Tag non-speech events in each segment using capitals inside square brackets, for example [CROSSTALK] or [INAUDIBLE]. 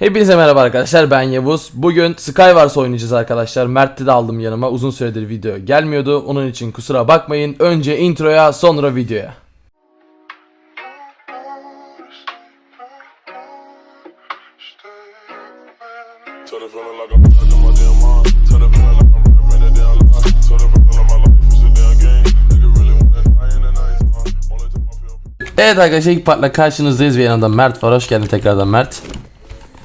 Hepinize merhaba arkadaşlar ben Yavuz. Bugün Skywars oynayacağız arkadaşlar. Mert'i de aldım yanıma. Uzun süredir video gelmiyordu. Onun için kusura bakmayın. Önce introya sonra videoya. Evet arkadaşlar ilk partla karşınızdayız ve yanımda Mert var. Hoş geldin tekrardan Mert.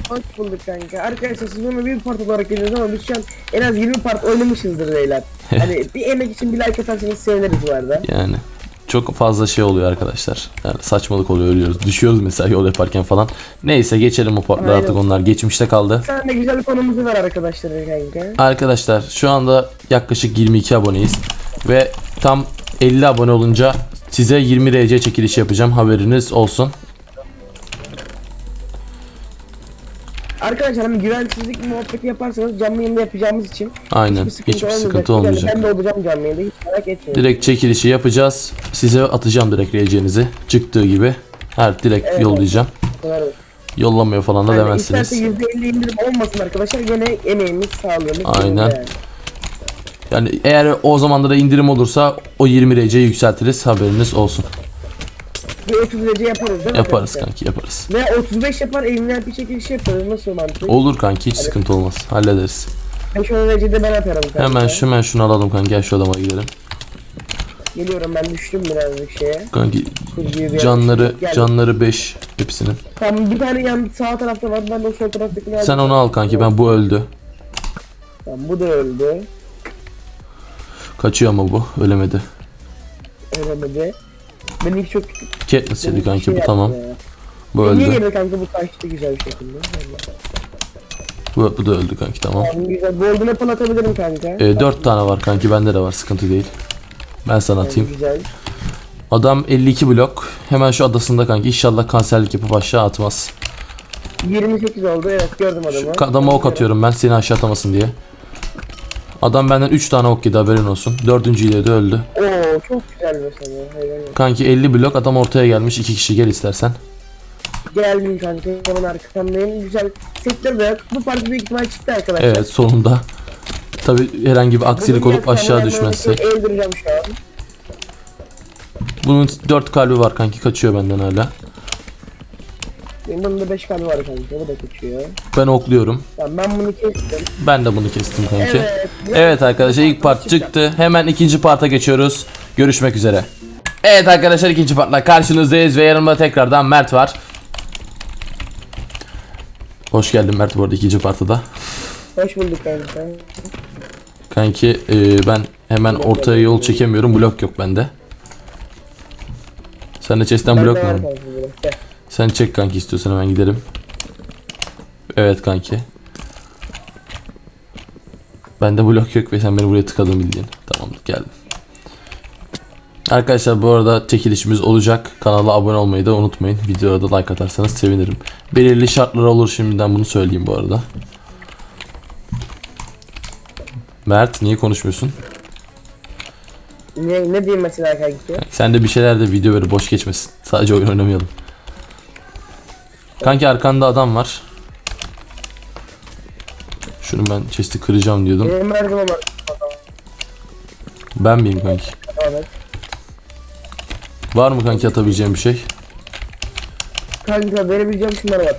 Hoş bulduk kanka. Arkadaşlar siz bunu bir part olarak görüyorsunuz ama biz şu an en az 20 part oynamışızdır beyler. [LAUGHS] hani bir emek için bir like atarsanız seviniriz bu arada. Yani çok fazla şey oluyor arkadaşlar. Yani saçmalık oluyor ölüyoruz. Düşüyoruz mesela yol yaparken falan. Neyse geçelim o partlar Aynen. artık onlar geçmişte kaldı. Bir tane güzel konumuzu var arkadaşlar kanka. Arkadaşlar şu anda yaklaşık 22 aboneyiz ve tam 50 abone olunca size 20 RC çekilişi yapacağım haberiniz olsun. Arkadaşlar hani güvensizlik muhabbeti yaparsanız canlı yayında yapacağımız için Aynen hiçbir sıkıntı olmayacak. Yani ben de olacağım canlı yayında hiç merak etmeyin. Direkt çekilişi yapacağız. Size atacağım direkt RC'nizi çıktığı gibi. Her direkt Evet. yollayacağım. Kadar. Yollamıyor falan da Yani demezsiniz. isterse %50 indirim olmasın arkadaşlar gene emeğimiz sağlığımız. Aynen. yani. Yani eğer o zamanlarda indirim olursa o 20 RC'yi yükseltiriz haberiniz olsun. Bir 30 derece yaparız değil mi? Yaparız kanka? kanki yaparız. Ve 35 yapar evinden bir çekilişi yaparız nasıl mantık? Olur kanki hiç sıkıntı olmaz. Hallederiz. 5 10 derecede ben atarım kanka. Hemen şu hemen şunu alalım kanki. Gel şu adama gidelim. Geliyorum ben düştüm birazcık şeye. Kanki Kurguya bir canları Gel. canları 5 hepsinin. Tamam bir tane yan sağ tarafta var ben de o sol taraftakini aldım. Sen onu al kanki. Ben bu öldü. Tamam bu da öldü. Kaçıyor ama bu. Ölemedi. Ölemedi. Benimki çok küçük. Benimki kanki. şey Bu yaptı tamam. ya. Bu Niye öldü. geldi kanka bu kaçtı güzel bir şekilde. Bu, bu da öldü kanki tamam. Tamam güzel. Golden apple atabilirim kanka. Ee, 4 tane var kanki. Bende de var. Sıkıntı değil. Ben sana Yani atayım. Güzel. Adam 52 blok. Hemen şu adasında kanki. İnşallah kanserlik yapıp aşağı atmaz. 28 oldu evet gördüm adamı. Şu adama ok atıyorum ben seni aşağı atamasın diye. Adam benden 3 tane ok yedi haberin olsun. Dördüncüyle de öldü. Oo çok güzel mesela. Hayvan yok. Kanki 50 blok adam ortaya gelmiş. 2 kişi gel istersen. Geldim kanka hemen arkasındayım. Güzel. Sektör de yok. Bu parti büyük ihtimal çıktı arkadaşlar. Evet sonunda. Tabi herhangi bir aksilik olup aşağı hemen düşmezsek. Öldüreceğim şu an. Bunun 4 kalbi var kanki kaçıyor benden hala. Benim bunun da 5 kalbi var kanka. Bu da kaçıyor. Ben okluyorum. Tamam ben bunu kestim. Ben de bunu kestim kanki. Evet. Evet arkadaşlar ilk part çıktı. Hemen ikinci parta geçiyoruz. Görüşmek üzere. Evet arkadaşlar ikinci partla karşınızdayız ve yanımda tekrardan Mert var. Hoş geldin Mert bu arada ikinci parta da. Hoş bulduk kanka. Kanki e, ben hemen ortaya yol çekemiyorum. Blok yok bende. Sende chest'ten Ben blok de mu? var Sen çek kanki istiyorsan hemen gidelim. Evet kanki. Bende blok yok ve sen beni buraya tıkadın bildiğin. Tamamdır geldim. Arkadaşlar bu arada çekilişimiz olacak. Kanala abone olmayı da unutmayın. Videoya da like atarsanız sevinirim. Belirli şartlar olur şimdiden bunu söyleyeyim bu arada. Mert niye konuşmuyorsun? Ne, ne diyeyim mesela kanki? Sen de bir şeyler de video böyle boş geçmesin. Sadece oyun oynamayalım. Kanki arkanda adam var. Şunu ben chest'i kıracağım diyordum. Benim var. Ben miyim kanki? Evet. Var mı kanki atabileceğim bir şey? Kanka verebileceğim şunlar var.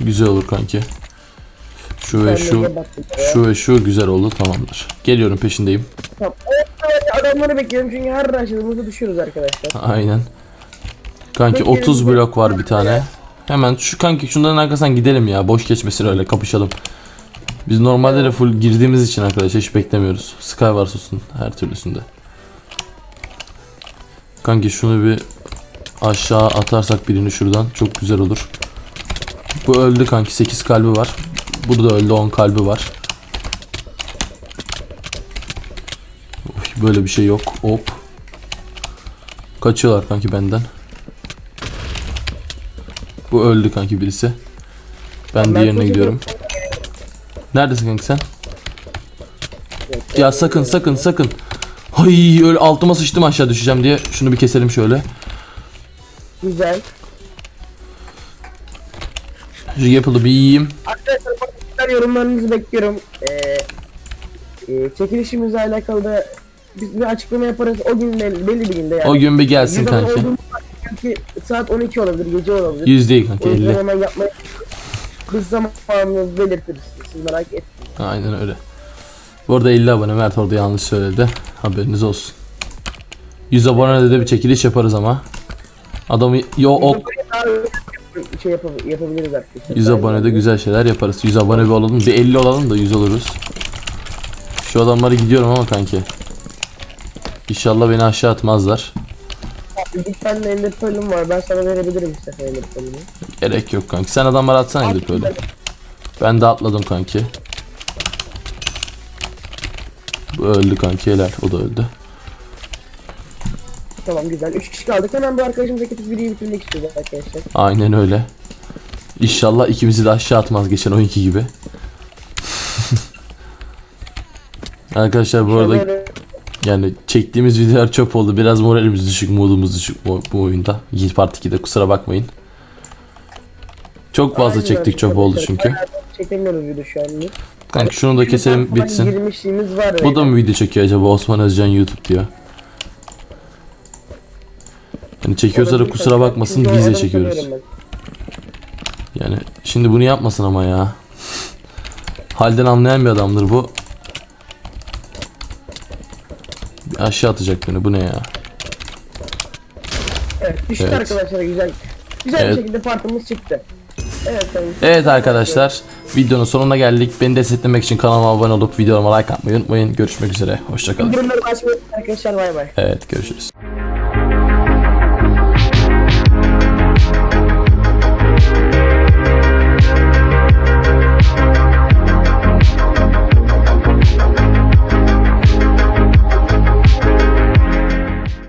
Güzel olur kanki. Şu ve şu, şu ve şu güzel oldu tamamdır. Geliyorum peşindeyim. Tamam. Evet, adamları bekliyorum çünkü her rush'ımızda düşüyoruz arkadaşlar. Aynen. Kanki Bekliyorum. 30 blok var bir tane. Hemen şu kanki şunların arkasından gidelim ya. Boş geçmesin öyle kapışalım. Biz normalde de full girdiğimiz için arkadaşlar hiç beklemiyoruz. Skywars olsun her türlüsünde. Kanki şunu bir aşağı atarsak birini şuradan çok güzel olur. Bu öldü kanki 8 kalbi var. Bu da öldü 10 kalbi var. Böyle bir şey yok. Hop. Kaçıyorlar kanki benden. Bu öldü kanki birisi. Ben, ben diğerine gidiyorum. Neredesin kanki sen? Ya sakın sakın sakın. Hay öyle altıma sıçtım aşağı düşeceğim diye. Şunu bir keselim şöyle. Güzel. Şu yapılı bir yiyeyim. Arkadaşlar yorumlarınızı bekliyorum. Ee, e, çekilişimizle alakalı da biz bir açıklama yaparız. O gün belli, belli bir günde yani. O gün bir gelsin kanki. Olduğum... 12 saat 12 olabilir, gece olabilir. Yüz değil kanka 50. hemen yapmaya biz zamanını belirtiriz. Siz merak etmeyin. Aynen öyle. Bu arada 50 abone Mert orada yanlış söyledi. Haberiniz olsun. 100 abonede de bir çekiliş yaparız ama. Adamı yo o şey yap- yapabiliriz arkadaşlar. 100 abonede güzel şeyler yaparız. 100 abone bir olalım. Bir 50 olalım da 100 oluruz. Şu adamlara gidiyorum ama kanki. İnşallah beni aşağı atmazlar. Bir tane ender pearl'üm var. Ben sana verebilirim sefer ender pearl'ümü. Gerek yok kanki. Sen adamları atsana gidip öyle. Ben de atladım kanki. Bu öldü kanki helal. O da öldü. Tamam güzel. 3 kişi kaldık. Hemen bu arkadaşımıza ketip biriyi bitirmek istiyoruz arkadaşlar. Aynen öyle. İnşallah ikimizi de aşağı atmaz geçen oyunki gibi. [LAUGHS] Arkadaşlar bu arada yani çektiğimiz videolar çöp oldu. Biraz moralimiz düşük, modumuz düşük bu, bu oyunda. Yiğit Part 2'de kusura bakmayın. Çok fazla Aynen çektik çöp oldu çünkü. Bayağı Çekemiyoruz video şu an. Kanka şunu da keselim bitsin. Girmişliğimiz var. Bu da mı video çekiyor acaba Osman Özcan YouTube diyor. Hani çekiyorsa da kusura bakmasın biz de çekiyoruz. Yani şimdi bunu yapmasın ama ya. Halden anlayan bir adamdır bu. Aşağı atacak beni bu ne ya. Evet düştü Evet. arkadaşlar güzel. Güzel Evet. bir şekilde partımız çıktı. Evet. Evet arkadaşlar videonun sonuna geldik. Beni desteklemek için kanalıma abone olup videolarıma like atmayı unutmayın. Görüşmek üzere. Hoşçakalın. Bildirimleri açmayı unutmayın arkadaşlar bay bay. Evet görüşürüz.